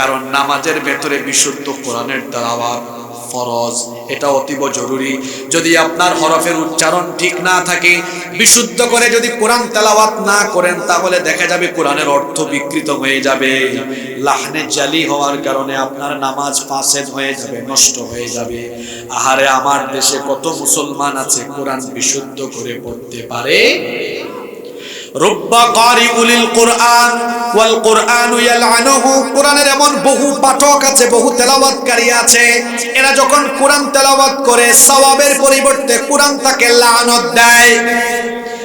কারণ নামাজের ভেতরে বিশুদ্ধ কোরআনের তেলাওয়াত ফরজ, এটা অতীব জরুরি। যদি আপনার হরফের উচ্চারণ ঠিক না থাকে, বিশুদ্ধ করে যদি কোরআন তেলাওয়াত না করেন, তাহলে দেখা যাবে কোরআনের অর্থ বিকৃত হয়ে যাবে। লাহনে জালি হওয়ার কারণে আপনার নামাজ ফাসেদ হয়ে যাবে, নষ্ট হয়ে যাবে। আহারে, আমার দেশে কত মুসলমান আছে, কোরআন বিশুদ্ধ করে পড়তে পারে?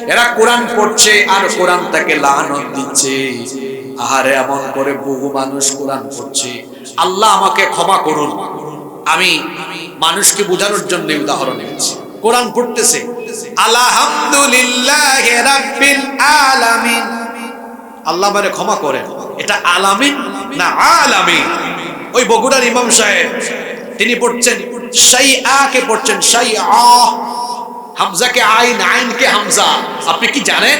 এরা কোরআন পড়ছে আর কোরআন তাকে লানত দিচ্ছে। আহারে, এমন করে বহু মানুষ কোরআন পড়ছে। আল্লাহ আমাকে ক্ষমা করুন। আমি মানুষকে বোঝানোর জন্য উদাহরণ দিচ্ছি কোরআন পড়তেছে। আলহামদুলিল্লাহ রাব্বিল আলামিন। আল্লাহ মানে ক্ষমা করেন। এটা আলামিন না আলামিন? ওই বগুড়ার ইমাম সাহেব তিনি পড়ছেন শাই আকে পড়ছেন শাই আহ হামজাকে আইন আইনকে হামজা। আপনি কি জানেন?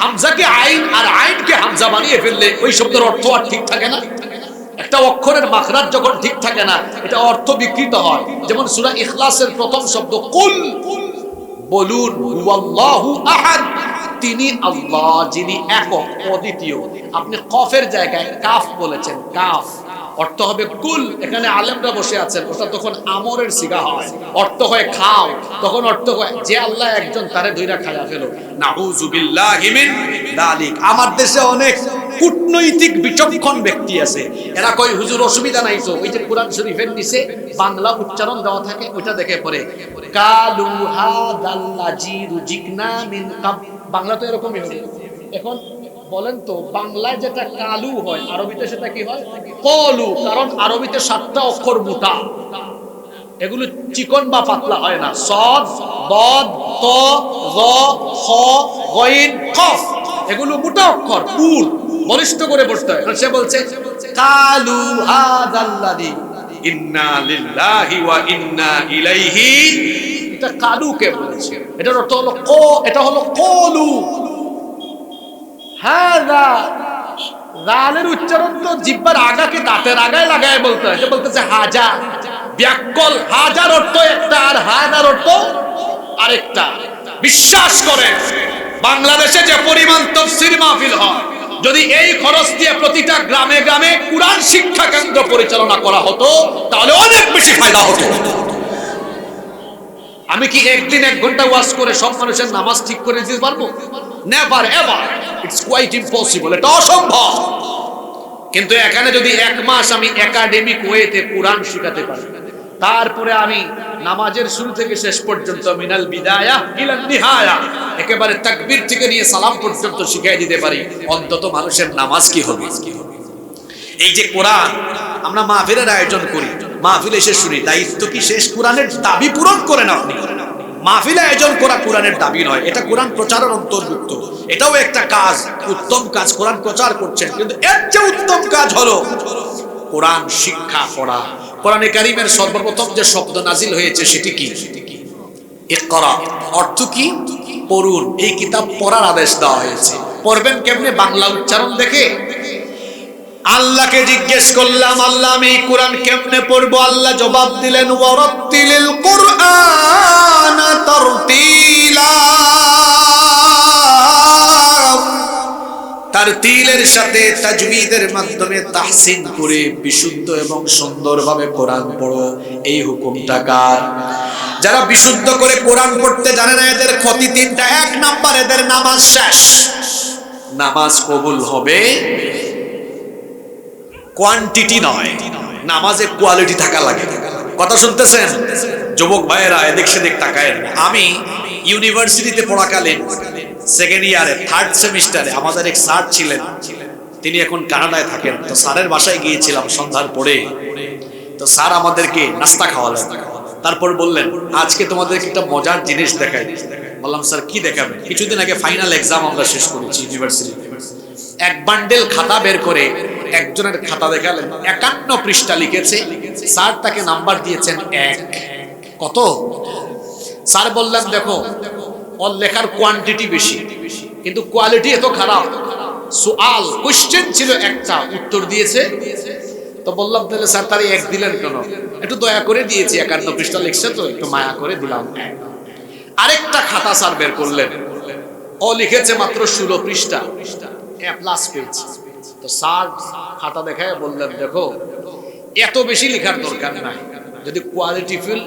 হামজাকে আইন আর আইনকে হামজা বানিয়ে ফেললে ওই শব্দের অর্থ আর ঠিক থাকে না? একটা অক্ষরের মাখরাজ যখন ঠিক থাকে না এটা অর্থ বিকৃত হয়। যেমন সূরা ইখলাসের প্রথম শব্দ কুল কুল। বলুন তিনি আল্লাহ, যিনি একক অদ্বিতীয়। আপনি কফের জায়গায় কাফ বলেছেন, কাফ। অর্থ হবে কুল। এখানে আলেমরা বসে আছেন, ওটা তখন আমরের সিগা হয়। অর্থ হয় খাও। তখন অর্থ হয়, যে আল্লাহ একজন তারে ধইরা খায়া ফেলো। মিন দালিক। আমার দেশে অনেক কূটনৈতিক বিচক্ষণ ব্যক্তি আছে। এরা কই হুজুর, অসুবিধা নাই তো? ওই যে কোরআন শরীফের নিচে বাংলা উচ্চারণ দেওয়া থাকে, ওইটা দেখে পড়ে। কালু হাদাল্লাজি রুজিকনা মিন কাব বাংলা তো এরকমই হবে। এখন বলেন তো, বাংলায় যেটা কালু হয়, আরবিতে সেটা কি হয়? কলু কারণ আরবিতে সাতটা অক্ষর মোটা। এগুলো চিকন বা পাতলা হয় না। সদ বদ ত, র, খ, গইন, কফ। এগুলো মোটা অক্ষর পুর বলিষ্ঠ করে পড়তে হয়। সে বলছে, কালু হাদাল্লাদি ইন্না লিল্লাহি ওয়া ইন্না ইলাইহি এটা কালুকে বলেছে। এটার অর্থ হলো ক, এটা হলো কলু। হাদা রালের উচ্চারণ তো জিব্বার আগাকে দাঁতের আগায় লাগায় বলতে হয়। বলতেছে, হাজা, ব্যাকল, হাজার অর্থ একটা আর হাজার অর্থ আরেকটা। বিশ্বাস করে। বাংলাদেশে যে পরিমাণ তফসির মাহফিল হয়, যদি এই খরচ দিয়ে প্রতিটা গ্রামে গ্রামে কোরআন শিক্ষা কেন্দ্র পরিচালনা করা হতো, তাহলে অনেক বেশি ফায়দা হতো। আমি কি একদিন এক ঘণ্টা ওয়াজ করে সব মানুষের নামাজ ঠিক করে দিতে পারব? Never ever it's quite impossible এটা অসম্ভব। কিন্তু এখানে যদি এক মাস আমি একাডেমিক ওয়েতে কোরআন শেখাতে পারি তারপরে আমি নামাজের শুরু থেকে শেষ পর্যন্ত মিনাল বিদায়া ইলান নিহায়া, একেবারে তাকবীর থেকে নিয়ে সালাম পর্যন্ত শিখিয়ে দিতে পারি। অন্তত মানুষের নামাজ কি হবে? এই যে কোরআন, আমরা মাহফিলের আয়োজন করি, মাহফিল এসে শুনি, দায়িত্ব কি শেষ? কোরআনের দাবি পূরণ করেন আপনি। মাহফিল আয়োজন করা কোরআনের দাবি নয়, এটা কোরআন প্রচারের অন্তর্ভুক্ত। এটাও একটা কাজ, উত্তম কাজ, কোরআন প্রচার করছেন, কিন্তু এর যে উত্তম কাজ হলো কোরআন শিক্ষা করা কোরআনে কারিমের সর্বপ্রথম যে শব্দ নাজিল হয়েছে সেটি কি? ইকরা। অর্থ কি? পড়ুন। এই কিতাব পড়ার আদেশ দেওয়া হয়েছে। পড়বেন কেমনে? বাংলা উচ্চারণ দেখে। আল্লাহকে জিজ্ঞেস করলাম, আল্লাহ, আমি কোরআন কেমনে পড়ব? আল্লাহ জবাব দিলেন ওয়ারাত্তিলিল কুরআন তারতিলা। তার তিলের সাথে তাজবিদের মাধ্যমে তাহসিন করে বিশুদ্ধ এবং সুন্দরভাবে কোরআন পড়ো। এই হুকুমটা কার? যারা বিশুদ্ধ করে কোরআন পড়তে জানে না, এদের ক্ষতি তিনটা। এক নাম্বার, এদের নামাজ শেষ। নামাজ কবুল হবে কোয়ান্টিটি নয়। নামাজে কোয়ালিটি থাকা লাগে। কথা শুনতেছেন? যুবক ভাইয়েরা, এদিক সেদিক তাকায়েন। আমি ইউনিভার্সিটিতে পড়াকালীন সেকেন্ড ইয়ারে থার্ড সেমিস্টারে আমাদের এক স্যার ছিলেন। তিনি এখন কানাডায় থাকেন। তো স্যারের বাসায় গিয়েছিলাম সন্ধ্যার পরে। তো স্যার আমাদেরকে নাস্তা খাওয়ালেন। তারপর বললেন, আজকে তোমাদেরকে একটা মজার জিনিস দেখাই। বললাম, স্যার, কি দেখাবেন? কিছুদিন আগে ফাইনাল এক্সাম আমরা শেষ করেছি ইউনিভার্সিটি এক বান্ডেল খাতা বের করে একজনের খাতা দেখালেন। একান্ন পৃষ্ঠা লিখেছে। স্যার তাকে নাম্বার দিয়েছেন এক। কত? স্যার বললেন, দেখো ওর লেখার কোয়ান্টিটি বেশি কিন্তু কোয়ালিটি এত খারাপ সোয়াল কোশ্চেন ছিল একটা উত্তর দিয়েছে তো বললাম তাহলে স্যার তার এক দিলেন কেন একটু দয়া করে দিয়েছি, একান্ন পৃষ্ঠা লিখছে তো, একটু মায়া করে দিলাম। আরেকটা খাতা স্যার বের করলেন। ও লিখেছে মাত্র ষোলো পৃষ্ঠা। প্লাস পেজ তো স্যার খাতা দেখায় বললেন, দেখো, এত বেশি লেখার দরকার নাই। যদি কোয়ালিটিফুল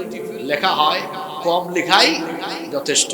লেখা হয়, কম লেখাই যথেষ্ট।